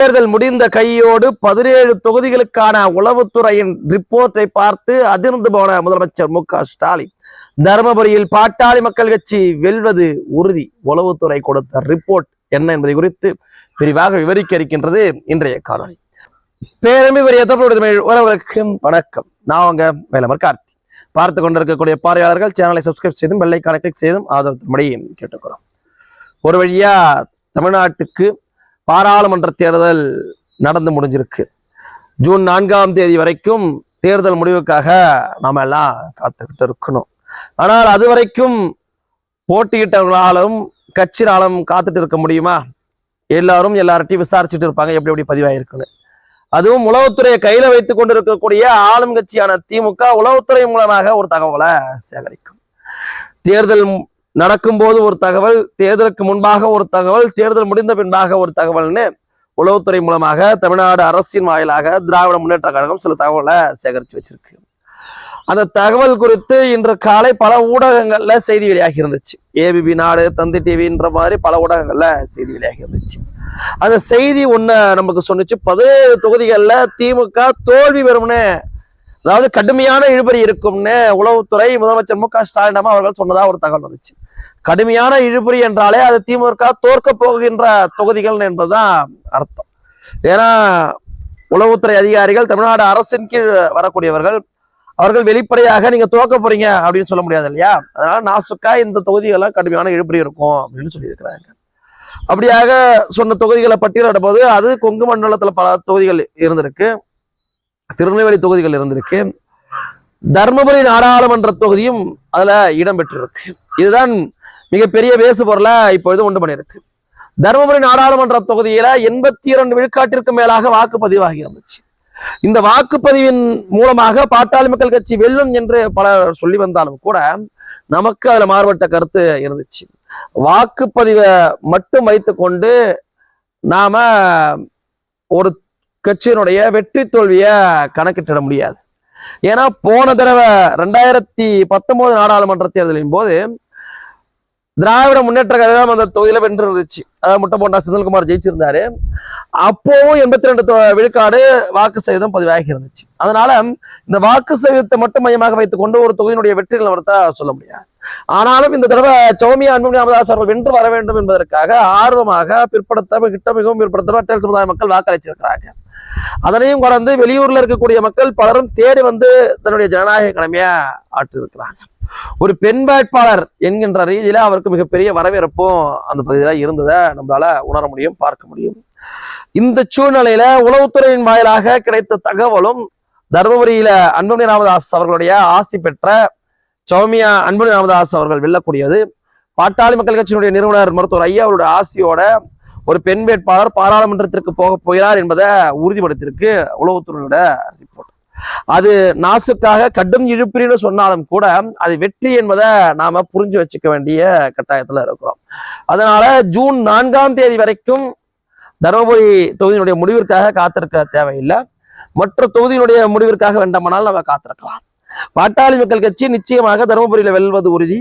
தேர்தல் முடிந்த கையோடு பதினேழு தொகுதிகளுக்கான உளவுத்துறையின் ரிப்போர்ட்டை பார்த்து அதிர்ந்து போன முதலமைச்சர் மு ஸ்டாலின். தருமபுரியில் பாட்டாளி மக்கள் கட்சி வெல்வது உறுதி. உளவுத்துறை கொடுத்த ரிப்போர்ட் என்ன என்பதை குறித்து விரிவாக விவரிக்க இருக்கின்றது இன்றைய காணொளி. பேரம்பி வரிய தமிழ் உறவுகளுக்கு வணக்கம். நான் உங்க வேலமர் கார்த்தி. பார்த்து கொண்டிருக்கக்கூடிய பார்வையாளர்கள் சேனலை சப்ஸ்கிரைப் செய்தும் பெல்லைக்கான கிளிக் செய்தும் ஆதரவு தரும்படி கேட்டுக்கிறோம் ஒரு வழியா தமிழ்நாட்டுக்கு பாராளுமன்ற தேர்தல் நடந்து முடிஞ்சிருக்கு. ஜூன் நான்காம் தேதி வரைக்கும் தேர்தல் முடிவுக்காக நாம எல்லாம் காத்துக்கிட்டு இருக்கணும். ஆனால் அது வரைக்கும் போட்டியிட்டவர்களாலும் கட்சினாலும் காத்துட்டு இருக்க முடியுமா? எல்லாரும் எல்லார்ட்டையும் விசாரிச்சுட்டு இருப்பாங்க எப்படி எப்படி பதிவாயிருக்குன்னு. அதுவும் உளவுத்துறையை கையில வைத்துக் கொண்டிருக்கக்கூடிய ஆளும் கட்சியான திமுக உளவுத்துறை மூலமாக ஒரு தகவலை சேகரிக்கும். தேர்தல் நடக்கும்போது ஒரு தகவல் தேர்தலுக்கு முன்பாக ஒரு தகவல் தேர்தல் முடிந்த பின்பாக ஒரு தகவல்னு உளவுத்துறை மூலமாக தமிழ்நாடு அரசின் வாயிலாக திராவிட முன்னேற்ற கழகம் சில தகவலை சேகரித்து வச்சிருக்கு. அந்த தகவல் குறித்து இன்று காலை பல ஊடகங்கள்ல செய்தி வெளியாகி இருந்துச்சு. ஏபிபி நாடு தந்தி டிவின்ற மாதிரி பல ஊடகங்கள்ல செய்தி வெளியாகி இருந்துச்சு. அந்த செய்தி ஒன்று நமக்கு சொன்னிச்சு. பதினேழு தொகுதிகளில் திமுக தோல்வி பெறும்னு அதாவது கடுமையான இழுபறி இருக்கும்னு உளவுத்துறை முதலமைச்சர் மு க ஸ்டாலின் அவர்கள் சொன்னதா ஒரு தகவல் வந்துச்சு. கடுமையான இழுபறி என்றாலே அது திமுக தோற்க போகின்ற தொகுதிகள் என்பதுதான் அர்த்தம். ஏன்னா உளவுத்துறை அதிகாரிகள் தமிழ்நாடு அரசின் கீழ் வரக்கூடியவர்கள் அவர்கள் வெளிப்படையாக நீங்க தோக்க போறீங்க அப்படின்னு சொல்ல முடியாது இல்லையா? அதனால நாசுக்கா இந்த தொகுதிகள்லாம் கடுமையான இழுபறி இருக்கும் அப்படின்னு சொல்லியிருக்கிறாங்க. அப்படியாக சொன்ன தொகுதிகளை பட்டியலிடும் போது அது கொங்கு மண்டலத்துல பல தொகுதிகள் இருந்திருக்கு. திருநெல்வேலி தொகுதிகள் இருந்திருக்கு. தர்மபுரி நாடாளுமன்ற தொகுதியும் அதுல இடம்பெற்றிருக்கு இதுதான் மிகப்பெரிய வேசு பொருளை இப்பொழுது உண்டு பண்ணியிருக்கு. தருமபுரி நாடாளுமன்ற தொகுதியில எண்பத்தி இரண்டு விழுக்காட்டிற்கு மேலாக வாக்குப்பதிவாகி இருந்துச்சு. இந்த வாக்குப்பதிவின் மூலமாக பாட்டாளி மக்கள் கட்சி வெல்லும் என்று பலர் சொல்லி வந்தாலும் கூட நமக்கு அதுல மாறுபட்ட கருத்து இருந்துச்சு. வாக்குப்பதிவை மட்டும் வைத்துக்கொண்டு நாம ஒரு கட்சியினுடைய வெற்றி தோல்வியை கணக்கிட்டிட முடியாது. ஏன்னா போன தடவை ரெண்டாயிரத்தி பத்தொன்பது நாடாளுமன்ற தேர்தலின் போது திராவிட முன்னேற்ற கழகம் அந்த தொகுதியில வென்று இருந்துச்சு அதாவது முட்டை போண்டா செந்தில்குமார் ஜெயிச்சிருந்தாரு. அப்போவும் எண்பத்தி ரெண்டு விழுக்காடு வாக்கு சதவீதம் பதிவாகி இருந்துச்சு. அதனால இந்த வாக்கு சதவீதத்தை மட்டும் மையமாக வைத்துக் கொண்டு ஒரு தொகுதியினுடைய வெற்றி நிலவரத்தை சொல்ல முடியாது. ஆனாலும் இந்த தடவை சௌமியா அன்புமணி ராமதாஸ் அவர்கள் வென்று வர வேண்டும் என்பதற்காக ஆர்வமாக பிற்படுத்த கிட்ட மிகவும் பிற்படுத்த பட்டேல் சமுதாய மக்கள் வாக்களிச்சிருக்கிறாங்க. அதனையும் கடந்து வெளியூர்ல இருக்கக்கூடிய மக்கள் பலரும் தேடி வந்து தன்னுடைய ஜனநாயக கடமையா ஆற்றிருக்கிறாங்க ஒரு பெண் வேட்பாளர் என்கின்ற ரீதியில அவருக்கு மிகப்பெரிய வரவேற்பும் அந்த பகுதியில இருந்ததை நம்மளால உணர முடியும் பார்க்க முடியும். இந்த சூழ்நிலையில உளவுத்துறையின் வாயிலாக கிடைத்த தகவலும் தர்மபுரியில அன்புமணி ராமதாஸ் அவர்களுடைய ஆசி பெற்ற சௌமியா அன்புமணி ராமதாஸ் அவர்கள் வெல்லக்கூடியது. பாட்டாளி மக்கள் கட்சியினுடைய நிறுவனர் மருத்துவர் ஐயா அவருடைய ஆசியோட ஒரு பெண் வேட்பாளர் பாராளுமன்றத்திற்கு போக போகிறார் என்பதை உறுதிப்படுத்தியிருக்கு உளவுத்துறையோட அது நாசுக்காக கடும் இழுப்பிரின்னு சொன்னாலும் கூட அது வெற்றி என்பதை நாம புரிஞ்சு வச்சுக்க வேண்டிய கட்டாயத்துல இருக்கிறோம். அதனால ஜூன் நான்காம் தேதி வரைக்கும் தருமபுரி தொகுதியினுடைய முடிவிற்காக காத்திருக்க தேவையில்லை. மற்ற தொகுதியினுடைய முடிவிற்காக வேண்டாமானால் நம்ம காத்திருக்கலாம். பாட்டாளி மக்கள் கட்சி நிச்சயமாக தருமபுரியில வெல்வது உறுதி.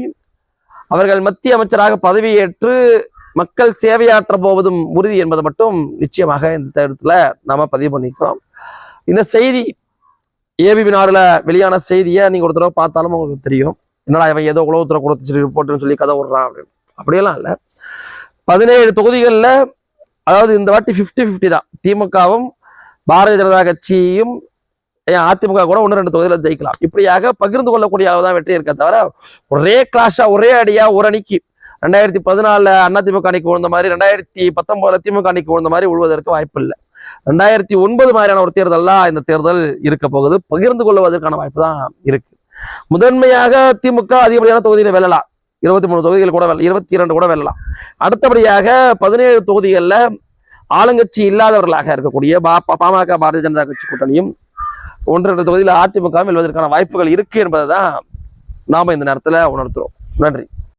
அவர்கள் மத்திய அமைச்சராக பதவியேற்று மக்கள் சேவையாற்ற போவதும் உறுதி என்பது மட்டும் நிச்சயமாக இந்த இடத்துல நாம பதிவு பண்ணிக்கிறோம். இந்த செய்தி ஏபிபி நாடுல வெளியான செய்தியை நீங்க ஒரு தடவை பார்த்தாலும் உங்களுக்கு தெரியும். என்னடா இவன் ஏதோ உளவுத்துறை கொடுத்து ரிப்போர்ட்னு சொல்லி கதை விடுறான் அப்படின்னு. அப்படியெல்லாம் இல்லை. பதினேழு தொகுதிகளில் அதாவது இந்த வாட்டி ஃபிஃப்டி ஃபிஃப்டி தான். திமுகவும் பாரதிய ஜனதா கட்சியும் அதிமுக கூட ஒன்று ரெண்டு தொகுதியில் ஜெயிக்கலாம். இப்படியாக பகிர்ந்து கொள்ளக்கூடிய அளவு தான் வெற்றி இருக்க தவிர ஒரே கிளாஷா ஒரே அடியா ஒரு அணிக்கு ரெண்டாயிரத்தி பதினாலுல அதிமுக அணிக்கு விழுந்த மாதிரி ரெண்டாயிரத்தி பத்தொன்பதுல திமுக அணிக்கு விழுந்த மாதிரி விழுவதற்கு வாய்ப்பு இல்லை ரெண்டாயிரத்தி ஒன்பது மாதிரியான ஒரு தேர்தலா இந்த தேர்தல் இருக்க போகுது. பகிர்ந்து கொள்வதற்கான வாய்ப்பு தான் இருக்கு. முதன்மையாக திமுக அதிகப்படியான தொகுதியில வெல்லலாம். இருபத்தி மூணு தொகுதிகள் கூட வெல்ல இருபத்தி இரண்டு கூட வெல்லலாம். அடுத்தபடியாக பதினேழு தொகுதிகளில் ஆளுங்கட்சி இல்லாதவர்களாக இருக்கக்கூடிய பா- பா- பாமக பாரதிய ஜனதா கட்சி கூட்டணியும் ஒன்று ரெண்டு தொகுதியில் அதிமுக வெல்வதற்கான வாய்ப்புகள் இருக்கு என்பதை தான் நாம இந்த நேரத்துல உணர்த்துறோம். நன்றி.